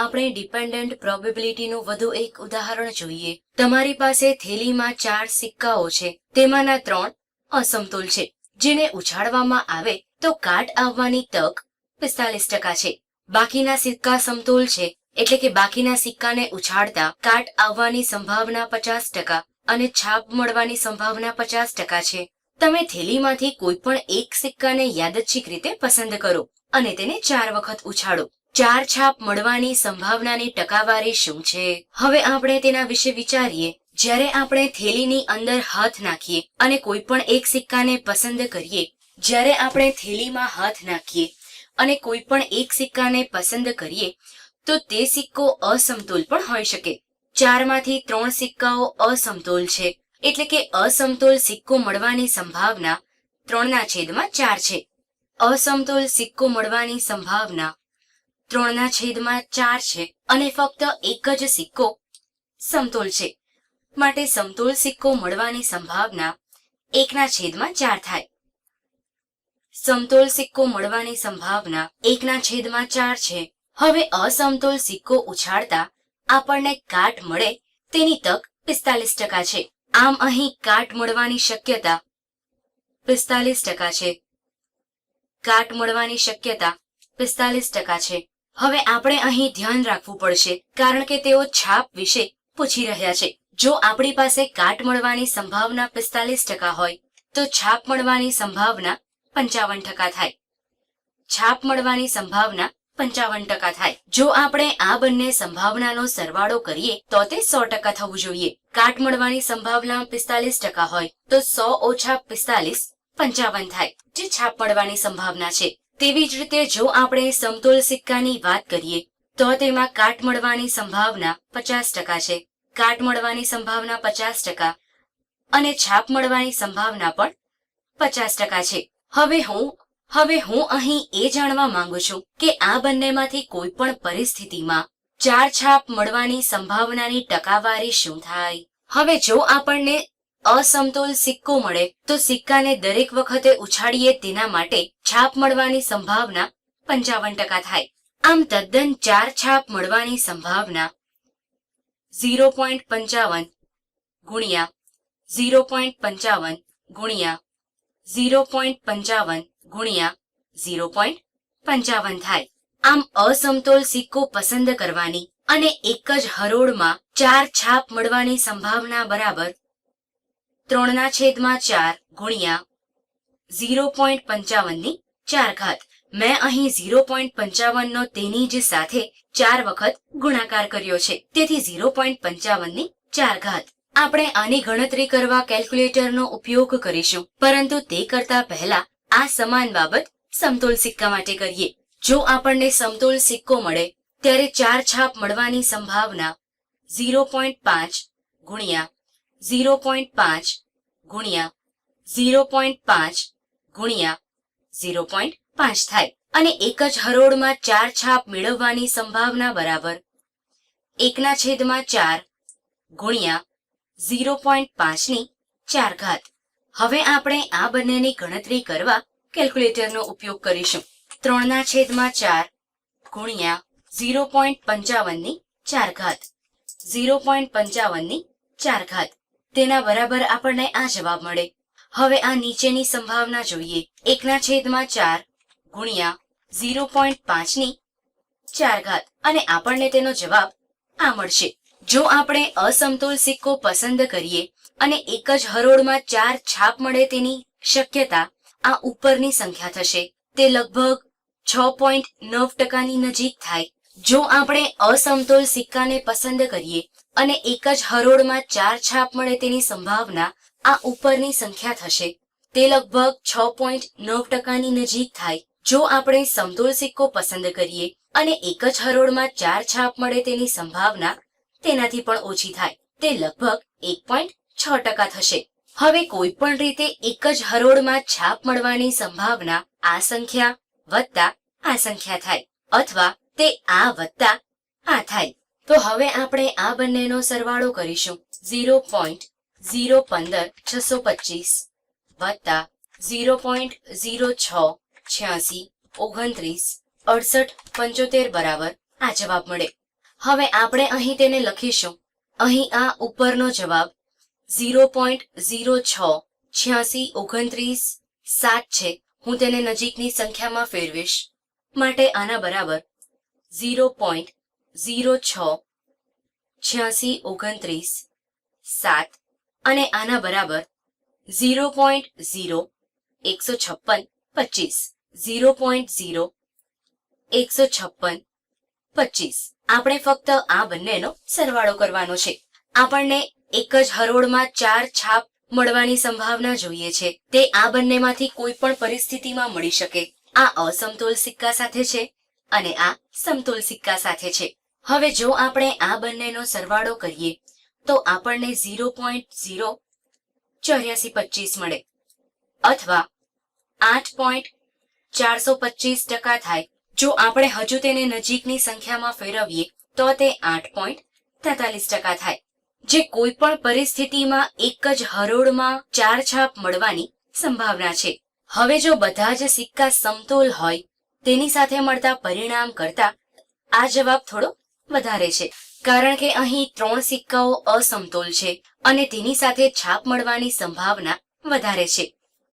આપણે ડિપેન્ડન્ટ પ્રોબેબિલિટીનું વધુ એક ઉદાહરણ જોઈએ. તમારી પાસે થેલીમાં ચાર સિક્કાઓ છે. તેમાંના ત્રણ અસમતોલ છે. જેને ઉછાળવામાં આવે તો કાટ આવવાની તક પિસ્તાલીસ ટકા છે. બાકીના સિક્કા સમતોલ છે. એટલે કે બાકીના સિક્કાને ઉછાળતા કાટ આવવાની સંભાવના પચાસ ટકા અને છાપ મળવાની સંભાવના પચાસ ટકા છે. તમે થેલીમાંથી કોઈ પણ એક સિક્કાને યાદચ્છિક રીતે પસંદ કરો અને તેને ચાર વખત ઉછાળો. ચાર છાપ મળવાની સંભાવનાની ટકાવારી શું છે? હવે આપણે તેના વિશે વિચારીએ. જ્યારે આપણે થેલીની અંદર હાથ નાખીએ અને કોઈ પણ એક સિક્કાને પસંદ કરીએ, જ્યારે આપણે થેલીમાં હાથ નાખીએ અને કોઈ પણ એક સિક્કાને પસંદ કરીએ, તો તે સિક્કો અસમતોલ પણ હોઈ શકે. ચારમાંથી ત્રણ સિક્કાઓ અસમતોલ છે. એટલે કે અસમતોલ સિક્કો મળવાની સંભાવના ત્રણના છેદમાં ચાર છે. અસમતોલ સિક્કો મળવાની સંભાવના ત્રણના છેદમાં ચાર છે અને ફક્ત એક જ સિક્કો સમતોલ છે. માટે સમતોલ સિક્કો મળવાની સંભાવના એકના છેદમાં ચાર થાય. સમતોલ સિક્કો મળવાની સંભાવના એકના છેદમાં ચાર છે. હવે અસમતોલ સિક્કો ઉછાળતા આપણને કાટ મળે તેની તક પિસ્તાલીસ ટકા છે. આમ અહીં કાટ મળવાની શક્યતા પિસ્તાલીસ ટકા છે. કાટ મળવાની શક્યતા પિસ્તાલીસ ટકા છે. હવે આપણે અહીં ધ્યાન રાખવું પડશે, કારણ કે તેઓ છાપ વિશે પૂછી રહ્યા છે. જો આપણી પાસે કાટ મળવાની સંભાવના પિસ્તાલીસ ટકા હોય, તો છાપ મળવાની સંભાવના પંચાવન ટકા થાય. છાપ મળવાની સંભાવના પંચાવન ટકા થાય. જો આપણે આ બંને સંભાવનાનો સરવાળો કરીએ, તો તે સો ટકા થવું જોઈએ. કાટ મળવાની સંભાવના પિસ્તાલીસ ટકા હોય, તો સો ઓછા પિસ્તાલીસ પંચાવન થાય. જે છાપ મળવાની સંભાવના છે. તેવી જ રીતે જો આપણે સમતોલ સિક્કાની વાત કરીએ, તો તેમાં કાટ મળવાની સંભાવના પચાસ ટકા છે. કાટ મળવાની સંભાવના પચાસ ટકા અને છાપ મળવાની સંભાવના પણ પચાસ ટકા છે. હવે હું હવે હું અહીં એ જાણવા માંગુ છું કે આ બંનેમાંથી કોઈ પણ પરિસ્થિતિમાં ચાર છાપ મળવાની સંભાવનાની ટકાવારી શું થાય? હવે જો આપણને અસમતોલ સિક્કો મળે તો સિક્કાને દરેક વખતે ઉછાળીએ તેના માટે છાપ મળવાની સંભાવના પંચાવન ટકા થાય. આમ તદ્દન ચાર છાપ મળવાની સંભાવના ઝીરો પોઈન્ટ પંચાવન ગુણ્યા ઝીરો પોઈન્ટ પંચાવન ગુણ્યા ઝીરો પોઈન્ટ પંચાવન ગુણ્યા ઝીરો પોઈન્ટ પંચાવન થાય. આમ અસમતોલ સિક્કો પસંદ કરવાની અને એક જ હરોળમાં ચાર છાપ મળવાની સંભાવના બરાબર ત્રણના છેદમાં ચાર ગુણ્યા ઝીરો પોઈન્ટ પંચાવનની ચાર ઘાત. મેં અહીં ઝીરો પોઈન્ટ પંચાવનનો તેની જ સાથે ચાર વખત ગુણાકાર કર્યો છે. તેથી ઝીરો પોઈન્ટ પંચાવનની ચાર ઘાત. આપણે આની ગણતરી કરવા કેલ્ક્યુલેટરનો ઉપયોગ કરીશું. પરંતુ તે કરતા પહેલા આ સમાન બાબત સમતોલ સિક્કા માટે કરીએ. જો આપણને સમતોલ સિક્કો મળે, ત્યારે ચાર છાપ મળવાની સંભાવના ઝીરો પોઈન્ટ પાંચ ગુણ્યા ઝીરો પોઈન્ટ પાંચ ગુણ્યા ઝીરો પોઈન્ટ પાંચ ગુણ્યા ઝીરો પોઈન્ટ પાંચ થાય. અને એક જ હરોળમાં ચાર છાપ મેળવવાની સંભાવના બરાબર એકના છેદમાં ચાર ગુણ્યા ઝીરો પોઈન્ટ પાંચની ચાર ઘાત હવે આપણે આ બંનેની ગણતરી કરવા કેલ્ક્યુલેટરનો ઉપયોગ કરીશું. ત્રણના છેદમાં ચાર ગુણ્યા ઝીરો પોઈન્ટ પંચાવનની ચાર ઘાત ઝીરો પોઈન્ટ પંચાવનની ચાર ઘાત તેના બરાબર આપણને આ જવાબ મળે. હવે આ નીચેની સંભાવના જોઈએ. એકના છેદમાં ચાર ગુણ્યા ઝીરો પોઈન્ટ પાંચની ચાર ઘાત અને આપણને તેનો જવાબ આ મળશે. જો આપણે અસમતોલ સિક્કો પસંદ કરીએ અને એક જ હરોળમાં ચાર છાપ મળે તેની શક્યતા આ ઉપરની સંખ્યા થશે. તે લગભગ છ પોઈન્ટ નવ ટકાની નજીક થાય. જો આપણે અસમતોલ સિક્કાને પસંદ કરીએ અને એક જ હરોળમાં ચાર છાપ મળે તેની સંભાવના આ ઉપરની સંખ્યા થશે. તે લગભગ છ પોઈન્ટ નવ ટકાની નજીક થાય. જો આપણે સમતોલ સિક્કો પસંદ કરીએ અને એક જ હરોળમાં ચાર છાપ મળે તેની સંભાવના તેનાથી પણ ઓછી થાય, તે લગભગ એક પોઈન્ટ છ ટકા થશે. હવે કોઈ પણ રીતે એક જ હરોળમાં છાપ મળવાની સંભાવના આ સંખ્યા વત્તા આ સંખ્યા થાય, અથવા તે આ વત્તા આ થાય. તો હવે આપણે આ બંનેનો સરવાળો કરીશું. ઝીરો પોઈન્ટ ઝીરો પંદર છસો પચીસ વત્તા ઝીરો પોઈન્ટ ઝીરો છ છ્યાસી ઓગણત્રીસ અડસઠ પંચોતેર બરાબર આ જવાબ મળે. હવે આપણે અહીં તેને લખીશું. અહીં આ ઉપરનો જવાબ ઝીરો પોઈન્ટ ઝીરો છ છ્યાસી ઓગણત્રીસ સાત છે. હું તેને નજીકની સંખ્યામાં ફેરવીશ. માટે આના બરાબર ઝીરો પોઈન્ટ ઝીરો છ, છ્યાસી ઓગણત્રીસ, સાત અને આના બરાબર ઝીરો પોઈન્ટ ઝીરો, એકસો છપ્પન, પચીસ. ઝીરો પોઈન્ટ ઝીરો, એકસો છપ્પન, પચીસ. આપણે ફક્ત આ બંનેનો સરવાળો કરવાનો છે. આપણને એક જ હરોળમાં ચાર છાપ મળવાની સંભાવના જોઈએ છે. તે આ બંનેમાંથી કોઈ પણ પરિસ્થિતિમાં મળી શકે. આ અસમતોલ સિક્કા સાથે છે અને આ સમતોલ સિક્કા સાથે છે. હવે જો આપણે આ બંનેનો સરવાળો કરીએ, તો આપણને ઝીરો પોઈન્ટ ઝીરો ચોર્યાસી પચીસ મળે. અથવા આઠ પોઈન્ટ ચારસો પચીસ ટકા થાય. જો આપણે હજુ તેને નજીકની સંખ્યામાં ફેરવીએ, તો તે આઠ પોઈન્ટ તેતાલીસ ટકા થાય. જે કોઈ પણ પરિસ્થિતિમાં એક જ હરોળમાં ચાર છાપ મળવાની સંભાવના છે. હવે જો બધા જ સિક્કા સમતોલ હોય, તેની સાથે મળતા પરિણામ કરતા આ જવાબ થોડો વધારે છે. કારણ કે અહીં ત્રણ સિક્કાઓ અસમતોલ છે અને તેની સાથે છાપ મળવાની સંભાવના વધારે છે.